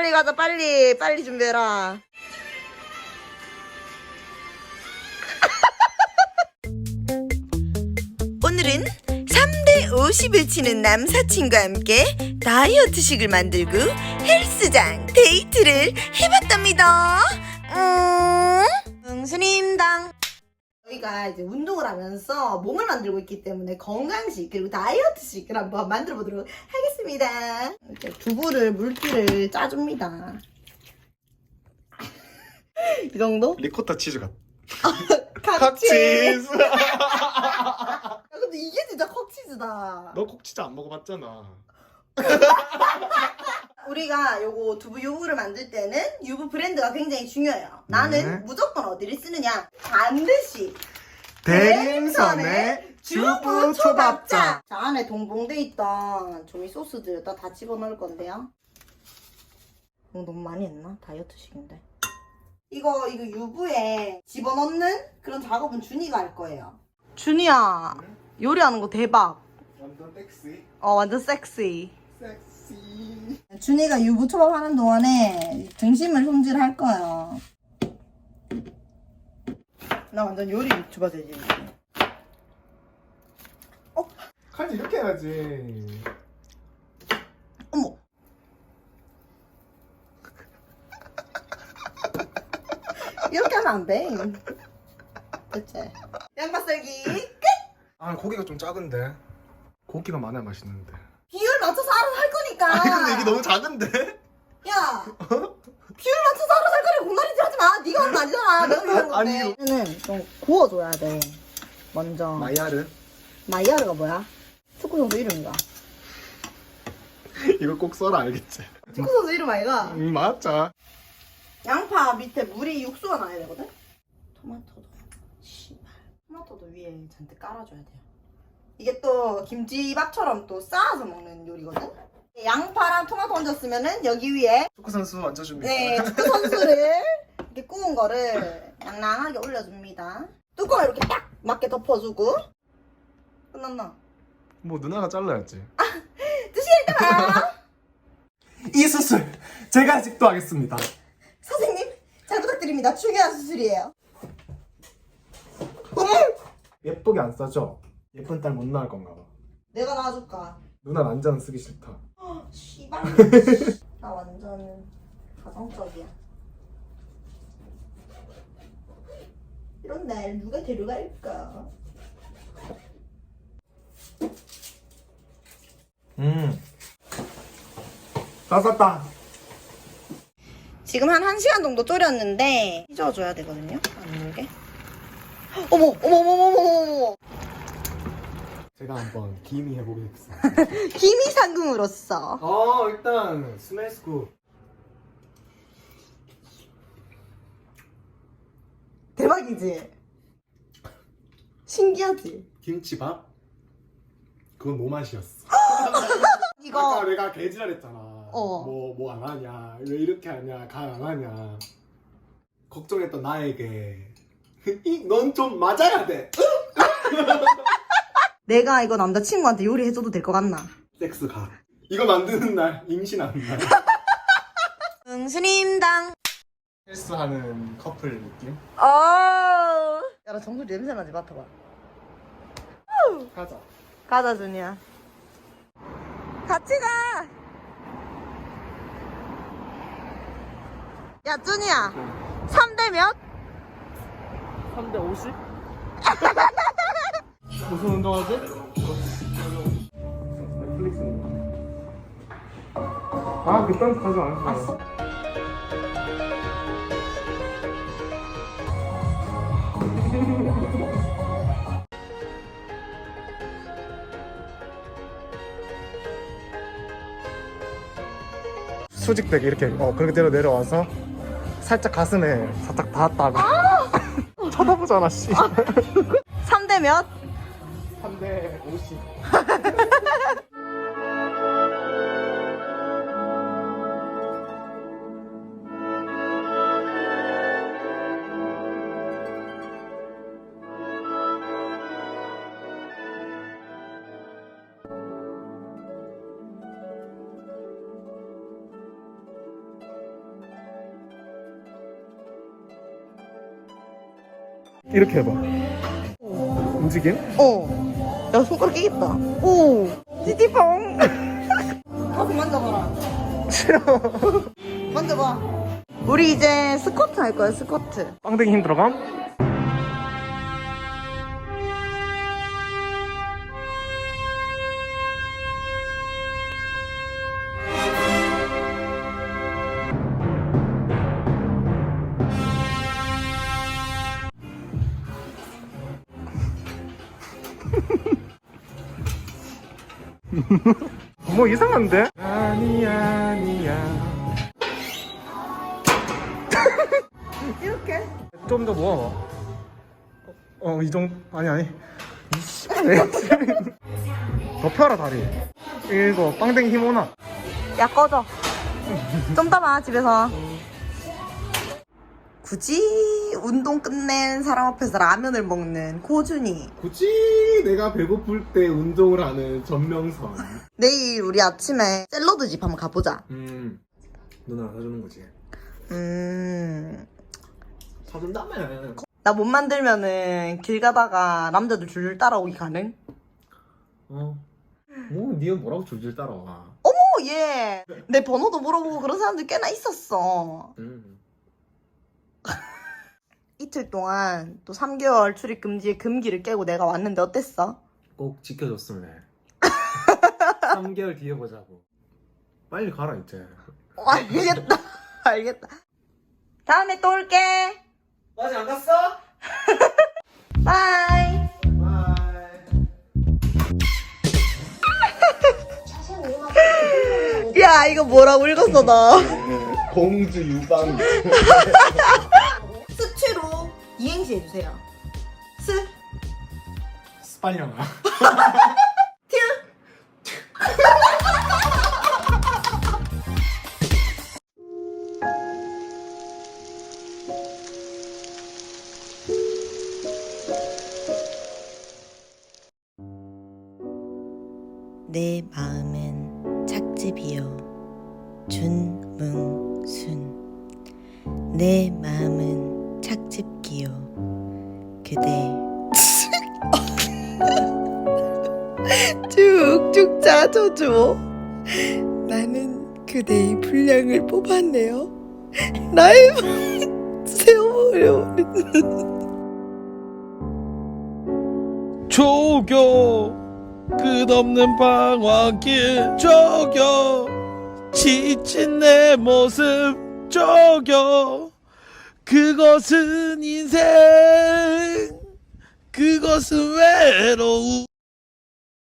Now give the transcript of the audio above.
빨리 가자 빨리 빨리 준비해라. 오늘은 3대 50을 치는 남사친과 함께 다이어트식을 만들고 헬스장 데이트를 해봤답니다. 음, 응스님당 저희가 이제 운동을 하면서 몸을 만들고 있기 때문에 건강식 그리고 다이어트식을 한번 만들어 보도록 하겠습니다. 이렇게 두부를 물기를 짜줍니다. 이 정도? 리코타 치즈 같. 칵치즈. 야, 근데 이게 진짜 컵치즈다. 너 콕치즈 안 먹어봤잖아. 우리가 요거 두부 유부를 만들 때는 유부 브랜드가 굉장히 중요해요. 나는 네. 무조건 어디를 쓰느냐? 반드시 대림선의 주부 초밥장. 자 안에 동봉돼 있던 조미 소스들 다, 다 집어넣을 건데요. 이거 너무 많이 했나? 다이어트식인데. 이거 이거 유부에 집어넣는 그런 작업은 준이가 할 거예요. 준이야 요리하는 거 대박. 완전 섹시. 어 완전 섹시. 섹시. 준이가 유부 초밥 하는 동안에 등심을 손질할 거예요. 나 완전 요리 유튜버 되지. 칼질 이렇게 해야지. 어머. 이렇게 하면 안 돼. 그치? 양파 썰기 끝! 아 고기가 좀 작은데. 고기가 많아야 맛있는데. 거니까. 아니 근데 이게 너무 작은데? 야! 비율 맞춰서 알아서 할 거니까 공나리질 하지 마. 네가 하는 거 아니잖아. 내가 건데. 아니. 얘는 좀 구워줘야 돼. 먼저. 마이야르. 마이야르가 뭐야? 축구 선수 이름인가? 이거 꼭 써라 알겠지? 축구 선수 이름 아이가? 음 맞자. 양파 밑에 물이 육수가 나야 되거든? 토마토도 씨발 토마토도 위에 잔뜩 깔아줘야 돼요 이게 또 김치밥처럼 또 쌓아서 먹는 요리거든? 양파랑 토마토 얹었으면은 여기 위에 축구 선수 얹어줍니다. 네 축구 선수를 이렇게 구운 거를 낭낭하게 올려줍니다 뚜껑을 이렇게 딱 맞게 덮어주고 끝났나? 뭐 누나가 잘라야지. 드시길 따라 이 수술 제가 아직도 하겠습니다. 선생님 잘 부탁드립니다 중요한 수술이에요 예쁘게 안 싸죠? 예쁜 딸 못 낳을 건가 봐. 내가 놔줄까? 누나 난자는 쓰기 싫다. 씨발. 나 완전 가정적이야. 이런 날 누가 데려갈까? 음. 다 쌌다. 지금 한 1시간 정도 졸였는데 휘저어줘야 되거든요. 안 물게. 어머, 어머, 어머, 어머, 어머, 어머. 제가 한번 기미 해보겠습니다. 기미 상금으로서. 어 일단 스멜스쿠 대박이지? 신기하지? 김치밥 그건 노맛이었어. 이거 아까 내가 개지랄했잖아. 어. 뭐 뭐 안 하냐 왜 이렇게 하냐 간 안 하냐 걱정했던 나에게 넌 좀 맞아야 돼. 내가 이거 남자친구한테 요리해줘도 될 것 같나? 섹스 가. 이거 만드는 날 임신하는 날. 응스님당. 헬스하는 커플 느낌? 어. 야, 나 정수 냄새 나지? 맡아봐. 하자. 가자, 준이야. 같이 가! 야, 준이야. 3대 몇? 3대 50? 무슨 운동하지? 넷플릭스. 아, 그딴 거 가져 안 해. 수직되게 이렇게 어 그렇게대로 내려와서 살짝 가슴에 살짝 닿았다가 쳐다보잖아 씨 3대 몇? 3대 50. 이렇게 해봐. 움직임? 어. 야, 손가락 끼겠다. 오. 띠띠뽕. 가서 만져봐라. 싫어. 만져봐. 우리 이제 스쿼트 할 거야, 스쿼트. 빵댕이 힘 들어감? 뭐 이상한데? 아니야 아니야 이렇게? 좀 더 모아봐. 어, 이 정도, 아니, 아니. 더 펴라, 다리. 이거, 빵댕이 힘 오나? 야, 꺼져. 좀 따봐, 집에서. 굳이 운동 끝낸 사람 앞에서 라면을 먹는 고준이. 굳이 내가 배고플 때 운동을 하는 전명선. 내일 우리 아침에 샐러드 집 한번 가보자. 음, 누나가 사주는 거지. 음. 사준다며. 나 못 만들면은 길 가다가 남자들 줄줄 따라오기 가능? 어. 뭐, 니가 뭐라고 줄줄 따라와. 오, 예. 내 번호도 물어보고 그런 사람들 꽤나 있었어. 음. 이틀 동안 또 3개월 출입 금지의 금기를 깨고 내가 왔는데 어땠어? 꼭 지켜줬으면 해. 3개월 뒤에 보자고. 빨리 가라, 이제. 어, 알겠다. 알겠다. 다음에 또 올게. 아직 안 갔어? 바이. 바이. 야, 이거 뭐라고 읽었어, 너? 공주 유방. 이행시 해주세요. 스, 스파이어나. 튜. 내 마음은 착즙이요 준뭉순 내 마음은 착즙 기요 그대. 쭉쭉 짜줘줘. 나는 그대의 분량을 뽑았네요. 나의 세워버려버린 조교 끝없는 방황길 조교 지친 내 모습 조교 그것은 인생. 그것은 외로움